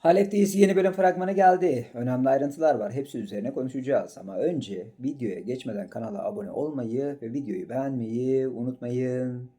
Halep'teyiz yeni bölüm fragmanı geldi. Önemli ayrıntılar var. Hepsi üzerine konuşacağız. Ama önce videoya geçmeden kanala abone olmayı ve videoyu beğenmeyi unutmayın.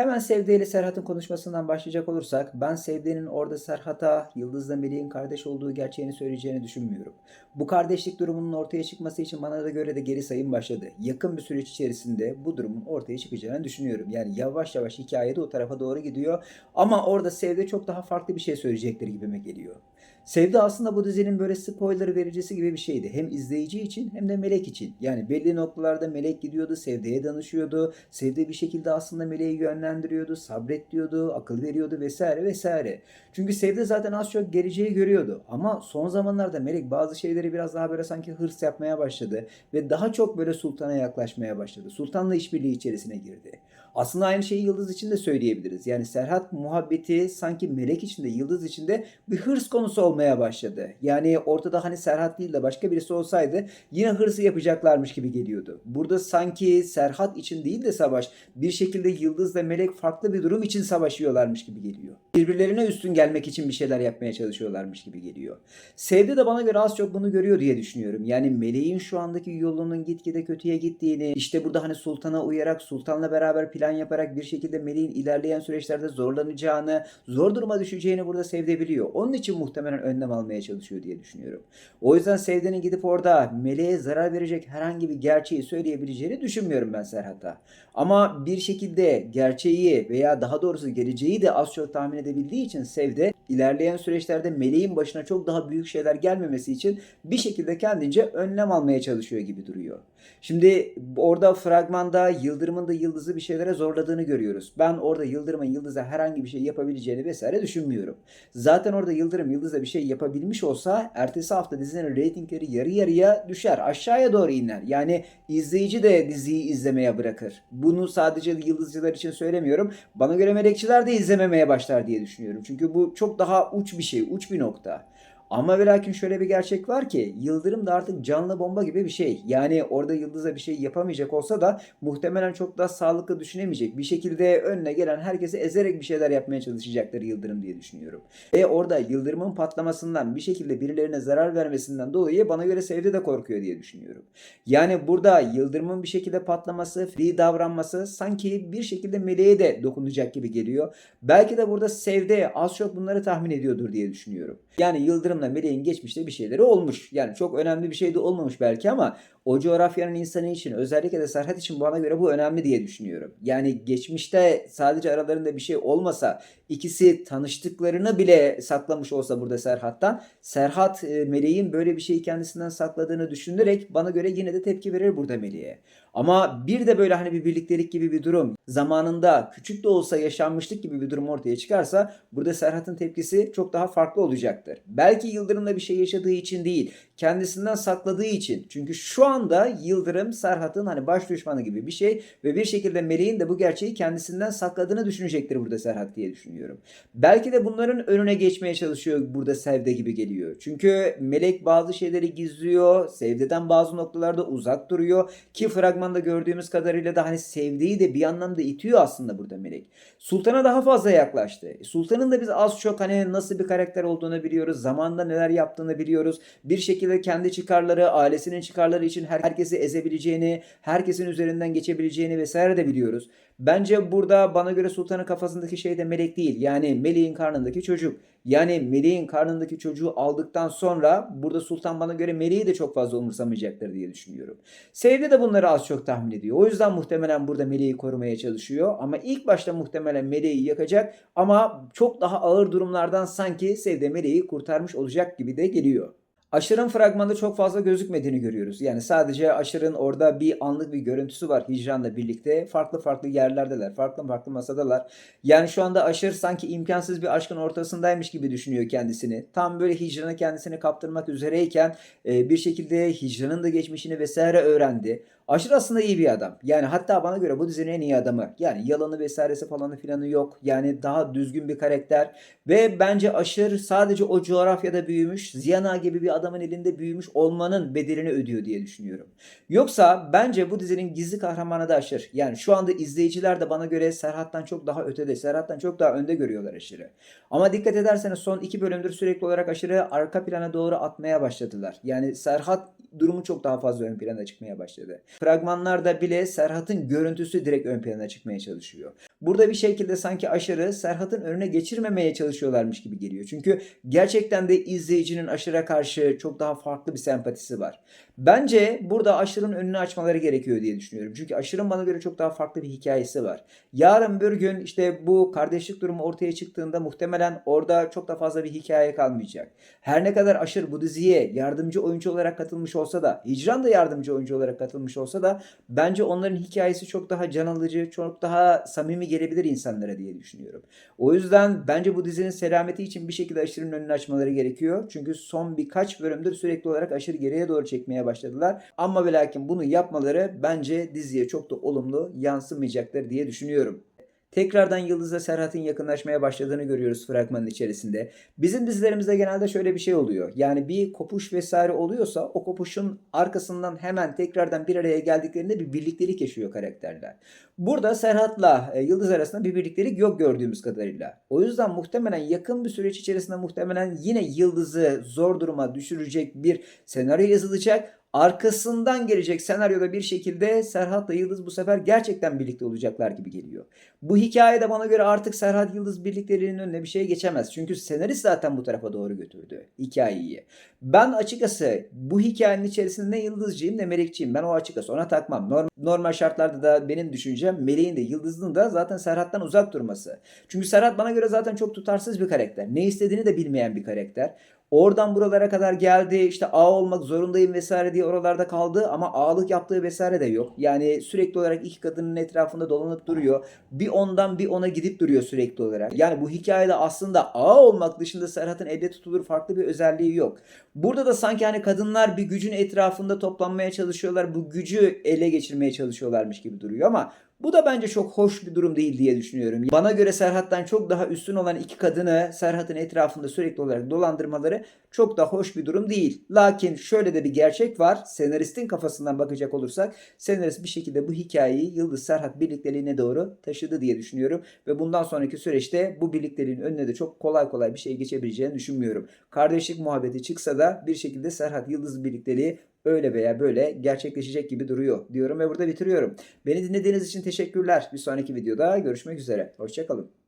Hemen Sevde ile Serhat'ın konuşmasından başlayacak olursak ben Sevde'nin orada Serhat'a Yıldız'la Melih'in kardeş olduğu gerçeğini söyleyeceğini düşünmüyorum. Bu kardeşlik durumunun ortaya çıkması için bana da göre de geri sayım başladı. Yakın bir süreç içerisinde bu durumun ortaya çıkacağını düşünüyorum. Yani yavaş yavaş hikayede o tarafa doğru gidiyor. Ama orada Sevde çok daha farklı bir şey söyleyecekleri gibime geliyor. Sevde aslında bu dizinin böyle spoiler vericisi gibi bir şeydi. Hem izleyici için hem de Melek için. Yani belli noktalarda Melek gidiyordu, Sevde'ye danışıyordu. Sevde bir şekilde aslında Melek'i yönlendiriyordu, sabret diyordu, akıl veriyordu vesaire vesaire. Çünkü Sevde zaten az çok geleceği görüyordu. Ama son zamanlarda Melek bazı şeyleri biraz daha böyle sanki hırs yapmaya başladı. Ve daha çok böyle Sultan'a yaklaşmaya başladı. Sultan'la işbirliği içerisine girdi. Aslında aynı şeyi Yıldız için de söyleyebiliriz. Yani Serhat muhabbeti sanki Melek için de Yıldız için de bir hırs konusu olmaya başladı. Yani ortada hani Serhat değil de başka birisi olsaydı yine hırsı yapacaklarmış gibi geliyordu. Burada sanki Serhat için değil de savaş bir şekilde Yıldız'la Melek farklı bir durum için savaşıyorlarmış gibi geliyor. Birbirlerine üstün gelmek için bir şeyler yapmaya çalışıyorlarmış gibi geliyor. Sevde de bana göre az çok bunu görüyor diye düşünüyorum. Yani Meleğin şu andaki yolunun gitgide kötüye gittiğini, işte burada hani Sultan'a uyarak, Sultan'la beraber plan yaparak bir şekilde Meleğin ilerleyen süreçlerde zorlanacağını, zor duruma düşeceğini burada Sevde biliyor. Onun için muhtemelen önlem almaya çalışıyor diye düşünüyorum. O yüzden Sevde'nin gidip orada Meleğe zarar verecek herhangi bir gerçeği söyleyebileceğini düşünmüyorum ben Serhat'a. Ama bir şekilde gerçeği veya daha doğrusu geleceği de az çok tahmin edebildiği için Sevde ilerleyen süreçlerde Meleğin başına çok daha büyük şeyler gelmemesi için bir şekilde kendince önlem almaya çalışıyor gibi duruyor. Şimdi orada fragmanda Yıldırım'ın da Yıldız'ı bir şeylere zorladığını görüyoruz. Ben orada Yıldırım'ın Yıldız'a herhangi bir şey yapabileceğini vesaire düşünmüyorum. Zaten orada Yıldırım Yıldız'a bir şey yapabilmiş olsa ertesi hafta dizinin reytingleri yarı yarıya düşer. Aşağıya doğru iner. Yani izleyici de diziyi izlemeye bırakır. Bunu sadece Yıldızcılar için söylemiyorum. Bana göre melekçiler de izlememeye başlar diye düşünüyorum. Çünkü bu çok daha uç bir şey, uç bir nokta. Ama ve lakin şöyle bir gerçek var ki Yıldırım da artık canlı bomba gibi bir şey. Yani orada Yıldız'a bir şey yapamayacak olsa da muhtemelen çok daha sağlıklı düşünemeyecek. Bir şekilde önüne gelen herkesi ezerek bir şeyler yapmaya çalışacaktır Yıldırım diye düşünüyorum. Ve orada Yıldırım'ın patlamasından bir şekilde birilerine zarar vermesinden dolayı bana göre Sevde de korkuyor diye düşünüyorum. Yani burada Yıldırım'ın bir şekilde patlaması, free davranması sanki bir şekilde Meleğe de dokunacak gibi geliyor. Belki de burada Sevde az çok bunları tahmin ediyordur diye düşünüyorum. Yani Yıldırım'la Meleğin geçmişte bir şeyleri olmuş. Yani çok önemli bir şey de olmamış belki ama o coğrafyanın insanı için özellikle de Serhat için bana göre bu önemli diye düşünüyorum. Yani geçmişte sadece aralarında bir şey olmasa ikisi tanıştıklarını bile saklamış olsa burada Serhat'tan Serhat e, Meleğin böyle bir şeyi kendisinden sakladığını düşünerek bana göre yine de tepki verir burada Meleğe. Ama bir de böyle hani bir birliktelik gibi bir durum zamanında küçük de olsa yaşanmışlık gibi bir durum ortaya çıkarsa burada Serhat'ın tepkisi çok daha farklı olacaktır. Belki Yıldırım'la bir şey yaşadığı için değil kendisinden sakladığı için. Çünkü şu anda Yıldırım Serhat'ın hani baş düşmanı gibi bir şey ve bir şekilde Meleğin de bu gerçeği kendisinden sakladığını düşünecektir burada Serhat diye düşünüyorum. Belki de bunların önüne geçmeye çalışıyor burada Sevde gibi geliyor. Çünkü Melek bazı şeyleri gizliyor. Sevde'den bazı noktalarda uzak duruyor. Ki fragmanda gördüğümüz kadarıyla da hani Sevde'yi de bir anlamda itiyor aslında burada Melek. Sultan'a daha fazla yaklaştı. Sultan'ın da biz az çok hani nasıl bir karakter olduğunu biliyoruz. Zamanda neler yaptığını biliyoruz. Bir şekilde kendi çıkarları, ailesinin çıkarları için her herkesi ezebileceğini, herkesin üzerinden geçebileceğini vesaire de biliyoruz. Bence burada bana göre Sultan'ın kafasındaki şey de melek değil. Yani meleğin karnındaki çocuk. Yani meleğin karnındaki çocuğu aldıktan sonra burada Sultan bana göre meleği de çok fazla umursamayacaktır diye düşünüyorum. Sevde de bunları az çok tahmin ediyor. O yüzden muhtemelen burada meleği korumaya çalışıyor. Ama ilk başta muhtemelen meleği yakacak. Ama çok daha ağır durumlardan sanki Sevde meleği kurtarmış olacak gibi de geliyor. Aşır'ın fragmanda çok fazla gözükmediğini görüyoruz. Yani sadece Aşır'ın orada bir anlık bir görüntüsü var Hicran'la birlikte. Farklı farklı yerlerdeler. Farklı farklı masadalar. Yani şu anda Aşır sanki imkansız bir aşkın ortasındaymış gibi düşünüyor kendisini. Tam böyle Hicran'ı kendisine kaptırmak üzereyken e, bir şekilde Hicran'ın da geçmişini vesaire öğrendi. Aşırı aslında iyi bir adam. Yani hatta bana göre bu dizinin en iyi adamı. Yani yalanı vesairesi falanı filanı yok. Yani daha düzgün bir karakter. Ve bence Aşır sadece o coğrafyada büyümüş. Ziyana gibi bir adamın elinde büyümüş olmanın bedelini ödüyor diye düşünüyorum. Yoksa bence bu dizinin gizli kahramanı da Aşır. Yani şu anda izleyiciler de bana göre Serhat'tan çok daha ötede, Serhat'tan çok daha önde görüyorlar Aşır'ı. Ama dikkat ederseniz son iki bölümdür sürekli olarak Aşır'ı arka plana doğru atmaya başladılar. Yani Serhat durumu çok daha fazla ön plana çıkmaya başladı. Fragmanlarda bile Serhat'ın görüntüsü direkt ön plana çıkmaya çalışıyor. Burada bir şekilde sanki Aşır'ı Serhat'ın önüne geçirmemeye çalışıyorlarmış gibi geliyor. Çünkü gerçekten de izleyicinin Aşır'a karşı çok daha farklı bir sempatisi var. Bence burada Aşır'ın önünü açmaları gerekiyor diye düşünüyorum. Çünkü Aşır'ın bana göre çok daha farklı bir hikayesi var. Yarın bir gün işte bu kardeşlik durumu ortaya çıktığında muhtemelen orada çok da fazla bir hikaye kalmayacak. Her ne kadar Aşır bu diziye yardımcı oyuncu olarak katılmış olsa da, Hicran da yardımcı oyuncu olarak katılmış olsa da bence onların hikayesi çok daha can alıcı, çok daha samimi gelebilir insanlara diye düşünüyorum. O yüzden bence bu dizinin selameti için bir şekilde Aşır'ın önünü açmaları gerekiyor. Çünkü son birkaç bölümdür sürekli olarak Aşır'ı geriye doğru çekmeye başladılar. Ama ve lakin bunu yapmaları bence diziye çok da olumlu yansımayacaktır diye düşünüyorum. Tekrardan Yıldız'la Serhat'ın yakınlaşmaya başladığını görüyoruz fragmanın içerisinde. Bizim dizilerimizde genelde şöyle bir şey oluyor. Yani bir kopuş vesaire oluyorsa o kopuşun arkasından hemen tekrardan bir araya geldiklerinde bir birliktelik yaşıyor karakterler. Burada Serhat'la e, Yıldız arasında bir birliktelik yok gördüğümüz kadarıyla. O yüzden muhtemelen yakın bir süreç içerisinde muhtemelen yine Yıldız'ı zor duruma düşürecek bir senaryo yazılacak. Arkasından gelecek senaryoda bir şekilde Serhat'la Yıldız bu sefer gerçekten birlikte olacaklar gibi geliyor. Bu hikayede bana göre artık Serhat Yıldız birlikteliğinin önüne bir şey geçemez. Çünkü senarist zaten bu tarafa doğru götürdü hikayeyi. Ben açıkçası bu hikayenin içerisinde ne Yıldızcıyım ne Melekçiyim. Ben o açıkçası ona takmam. Norm- normal şartlarda da benim düşüncem Melek'in de Yıldız'ın da zaten Serhat'tan uzak durması. Çünkü Serhat bana göre zaten çok tutarsız bir karakter. Ne istediğini de bilmeyen bir karakter. Oradan buralara kadar geldi işte A olmak zorundayım vesaire diye oralarda kaldı ama ağalık yaptığı vesaire de yok. Yani sürekli olarak iki kadının etrafında dolanıp duruyor. Bir ondan bir ona gidip duruyor sürekli olarak. Yani bu hikayede aslında A olmak dışında Serhat'ın elde tutulur farklı bir özelliği yok. Burada da sanki hani kadınlar bir gücün etrafında toplanmaya çalışıyorlar. Bu gücü ele geçirmeye çalışıyorlarmış gibi duruyor ama bu da bence çok hoş bir durum değil diye düşünüyorum. Bana göre Serhat'tan çok daha üstün olan iki kadını Serhat'ın etrafında sürekli olarak dolandırmaları çok da hoş bir durum değil. Lakin şöyle de bir gerçek var. Senaristin kafasından bakacak olursak senarist bir şekilde bu hikayeyi Yıldız Serhat birlikteliğine doğru taşıdı diye düşünüyorum. Ve bundan sonraki süreçte bu birlikteliğin önüne de çok kolay kolay bir şey geçebileceğini düşünmüyorum. Kardeşlik muhabbeti çıksa da bir şekilde Serhat Yıldız birlikteliği öyle veya böyle gerçekleşecek gibi duruyor diyorum ve burada bitiriyorum. Beni dinlediğiniz için teşekkürler. Bir sonraki videoda görüşmek üzere. Hoşçakalın.